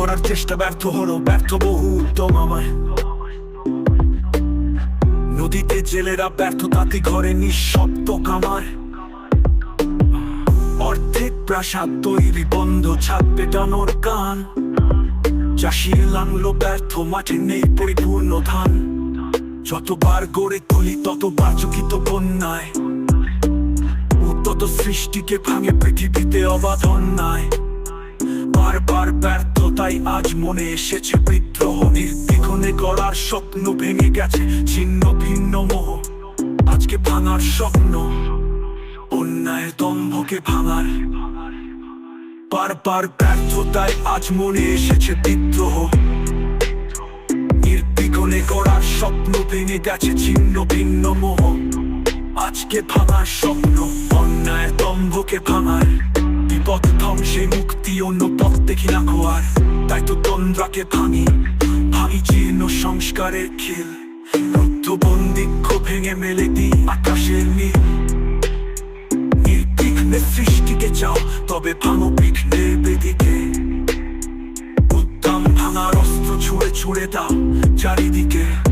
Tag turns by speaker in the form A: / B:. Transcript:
A: করার চেষ্টা ব্যর্থ হলো, ব্যর্থ বহু উদ্যম আমায় নদীতে জেলেরা ব্যর্থতাতে ঘরে নিঃশব্দ কামার অর্ধেক প্রাসাদ তৈরি বন্ধ, ছাদ পেটানোর কান। চাষির লাংলো ব্যর্থ, মাঠে নেই পরিপূর্ণ ধান। যতবার গড়ে তুলি, ততবার চকিত বন্যায়। উত্তত সৃষ্টিকে ভাঙে পৃথিবীতে অবাধ অন্যায়। ব্যর্থতাই আজ মনে এসেছে বিদ্রোহ, নির্বিঘ্নে গড়ার স্বপ্ন ভেঙে গেছে ছিন্ন ভিন্ন মোহ। আজকে ভাঙার স্বপ্ন, অন্যায় দম্ভকে ভাঙার। বারবার ব্যর্থতায় আজ মনে এসেছে বিদ্রোহ। নির্বিঘ্নে গড়ার স্বপ্ন ভেঙে গেছে ছিন্ন ভিন্ন মোহ। আজকে ভাঙার স্বপ্ন সেই মুক্তি অন্য পথ দেখি না খোয়ার। তাই তো তন্দ্রাকে ভাঙি ভাঙি চিহ্ন সংস্কারের খেল। রুদ্ধ বন্দিক্ষ ভেঙে মেলে আকাশের নীল। সৃষ্টিকে চাও, তবে ভাঙো পিঠ বেদিকে। উদ্দাম ভাঙার অস্ত্র ছুঁড়ে ছুঁড়ে দাও চারিদিকে।